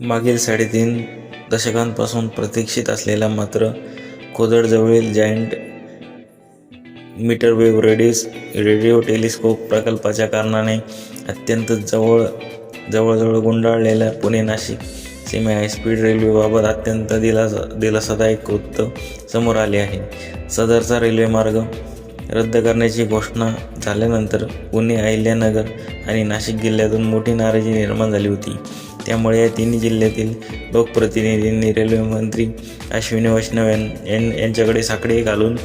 मागील साडेतीन दशकांपासून प्रतीक्षित असलेला मात्र खोदडजवळील जायंट मीटरवेव्ह रेडिस रेडिओ टेलिस्कोप प्रकल्पाच्या कारणाने अत्यंत जवळ जवळजवळ गुंडाळलेल्या पुणे नाशिक सीमे हायस्पीड रेल्वेबाबत अत्यंत दिलासा दिलासादायक वृत्त समोर आले आहे. सदरचा रेल्वे मार्ग रद्द करण्याची घोषणा झाल्यानंतर पुणे अहिल्यानगर आणि नाशिक जिल्ह्यातून मोठी नाराजी निर्माण झाली होती. त्यामुळे या तिन्ही जिल्ह्यातील लोकप्रतिनिधींनी रेल्वेमंत्री अश्विनी वैष्णव यां यांच्याकडे साकडे घालून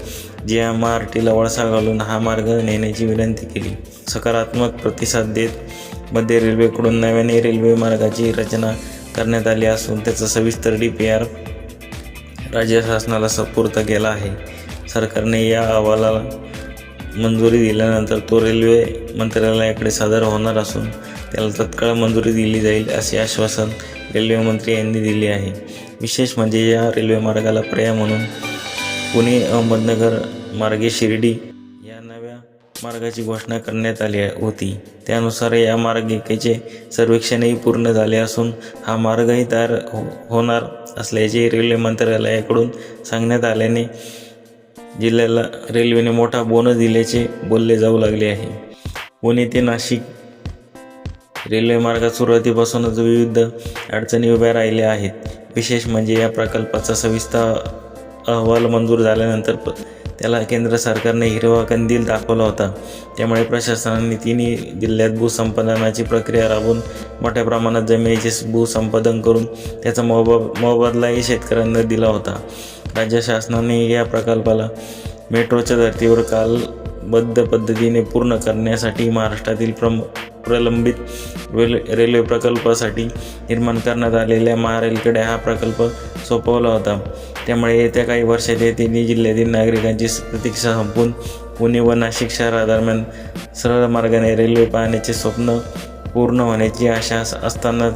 जी एम आर टीला वळसा घालून हा मार्ग नेण्याची विनंती केली. सकारात्मक प्रतिसाद देत मध्य रेल्वेकडून नव्याने रेल्वे मार्गाची रचना करण्यात आली असून त्याचा सविस्तर डी पी आर राज्य शासनाला सपूर्त केला आहे. सरकारने या अहवालाला मंजुरी दिल्यानंतर तो रेल्वे मंत्रालयाकडे सादर होणार असून त्याला तत्काळ मंजुरी दिली जाईल असे आश्वासन रेल्वेमंत्री यांनी दिले आहे. विशेष म्हणजे या रेल्वे मार्गाला पर्याय म्हणून पुणे अहमदनगर मार्गे शिर्डी या नव्या मार्गाची घोषणा करण्यात आली होती. त्यानुसार या मार्गिकेचे सर्वेक्षणही पूर्ण झाले असून हा मार्गही तयार हो होणार असल्याचे रेल्वे मंत्रालयाकडून सांगण्यात आल्याने जिल्ह्याला रेल्वेने मोठा बोनस दिल्याचे बोलले जाऊ लागले आहे. पुणे ते नाशिक रेल्वे मार्गात सुरुवातीपासूनच विविध अडचणी उभ्या राहिल्या आहेत. विशेष म्हणजे या प्रकल्पाचा सविस्तर अहवाल मंजूर झाल्यानंतर प- त्याला केंद्र सरकारने हिरवा कंदील दाखवला होता. त्यामुळे प्रशासनाने तिन्ही जिल्ह्यात भूसंपादनाची प्रक्रिया राबवून मोठ्या प्रमाणात जमिनीचे भूसंपादन करून त्याचा मोब मोबदलाही शेतकऱ्यांना दिला होता. राज्य शासनाने या प्रकल्पाला मेट्रोच्या धर्तीवर कालबद्ध पद्धतीने पूर्ण करण्यासाठी महाराष्ट्रातील प्रमुख प्रलंबित रेल रेल्वे प्रकल्पासाठी निर्माण करण्यात आलेल्या महारेलकडे हा प्रकल्प सोपवला होता. त्यामुळे येत्या काही वर्षात या तिन्ही जिल्ह्यातील नागरिकांची प्रतीक्षा संपून पुणे व नाशिक शहरादरम्यान सरळ मार्गाने रेल्वे पाहण्याचे स्वप्न पूर्ण होण्याची आशा असताना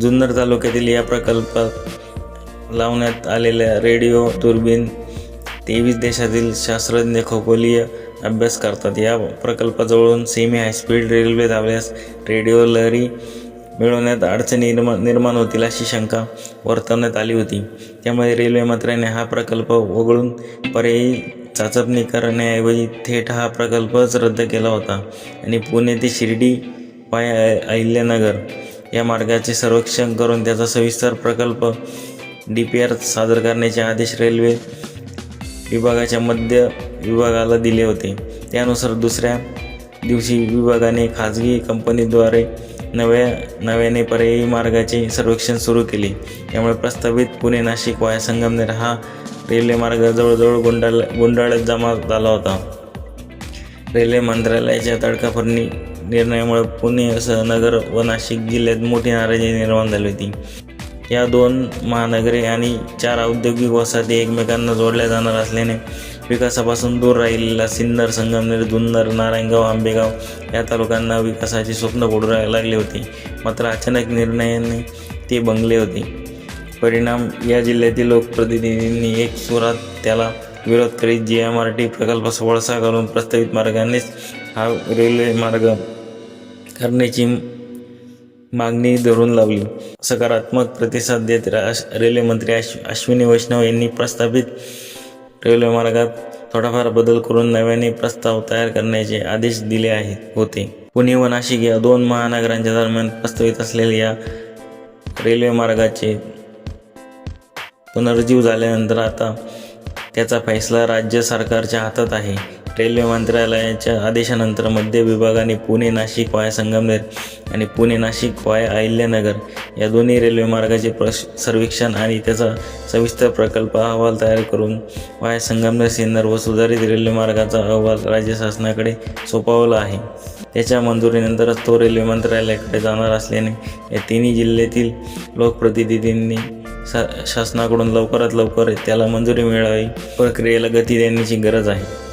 जुन्नर तालुक्यातील या प्रकल्पात लावण्यात आलेल्या रेडिओ दुर्बीण तेवीस देशातील शास्त्रज्ञ खगोलीय अभ्यास करतात. या प्रकल्पाजवळून सेमी हायस्पीड रेल्वे धावल्यास रेडिओ लहरी मिळवण्यात अडचणी निर्माण निर्माण होतील अशी शंका वर्तवण्यात आली होती. त्यामुळे रेल्वे मंत्र्याने हा प्रकल्प वगळून पर्यायी चाचपणी करण्याऐवजी थेट हा प्रकल्पच रद्द केला होता आणि पुणे ते शिर्डी पाय अहिल्यानगर या मार्गाचे सर्वेक्षण करून त्याचा सविस्तर प्रकल्प डी पी आर सादर करण्याचे आदेश रेल्वे विभागाच्या मध्य विभागाला दिले होते. त्यानुसार दुसऱ्या दिवशी विभागाने खाजगी कंपनीद्वारे नव्या नव्याने पर्यायी मार्गाचे सर्वेक्षण सुरू केले. त्यामुळे प्रस्तावित पुणे नाशिक वाया संगमनेर हा रेल्वे मार्ग जवळजवळ गुंडाळ गुंडाळत जमा झाला होता. रेल्वे मंत्रालयाच्या तडकाफडणी निर्णयामुळे पुणेसह नगर व नाशिक जिल्ह्यात मोठी नाराजी निर्माण झाली होती. या दोन महानगरे आणि चार औद्योगिक वसाहती एकमेकांना जोडल्या जाणार असल्याने विकासापासून दूर राहिलेला सिन्नर संगमनेर जुन्नर नारायणगाव आंबेगाव या तालुक्यांना विकासाचे स्वप्न पडू रा- लागले होते. मात्र अचानक निर्णयाने ते बंगले होते. परिणाम या जिल्ह्यातील लोकप्रतिनिधींनी एक सुरात त्याला विरोध करीत जी एम आर टी प्रकल्प सोळसा घालून प्रस्तावित मार्गानेच हा रेल्वे मार्ग करण्याची मागणी धरून लावली. सकारात्मक प्रतिसाद देत राश रेल्वे अश्व अश्विनी वैष्णव यांनी प्रस्तावित रेल्वे मार्गात थोडाफार बदल करून नव्याने प्रस्ताव तयार करण्याचे आदेश दिले आहेत होते. पुणे व नाशिक या दोन महानगरांच्या दरम्यान प्रस्तावित असलेल्या या रेल्वे मार्गाचे पुनर्जीव झाल्यानंतर आता त्याचा फैसला राज्य सरकारच्या हातात आहे. रेल्वे मंत्रालयाच्या आदेशानंतर मध्य विभागाने पुणे नाशिक वाया संगमनेर आणि पुणे नाशिक वाया अहिल्यानगर या दोन्ही रेल्वे मार्गाचे प्रश सर्वेक्षण आणि त्याचा सविस्तर प्रकल्प अहवाल तयार करून वाया संगमनेर सिन्नर व सुधारित रेल्वे मार्गाचा अहवाल राज्य शासनाकडे सोपवला आहे. त्याच्या मंजुरीनंतरच तो रेल्वे मंत्रालयाकडे जाणार असल्याने या तिन्ही जिल्ह्यातील लोकप्रतिनिधींनी शा शासनाकडून लवकरात लवकर त्याला मंजुरी मिळावी प्रक्रियेला गती देण्याची गरज आहे.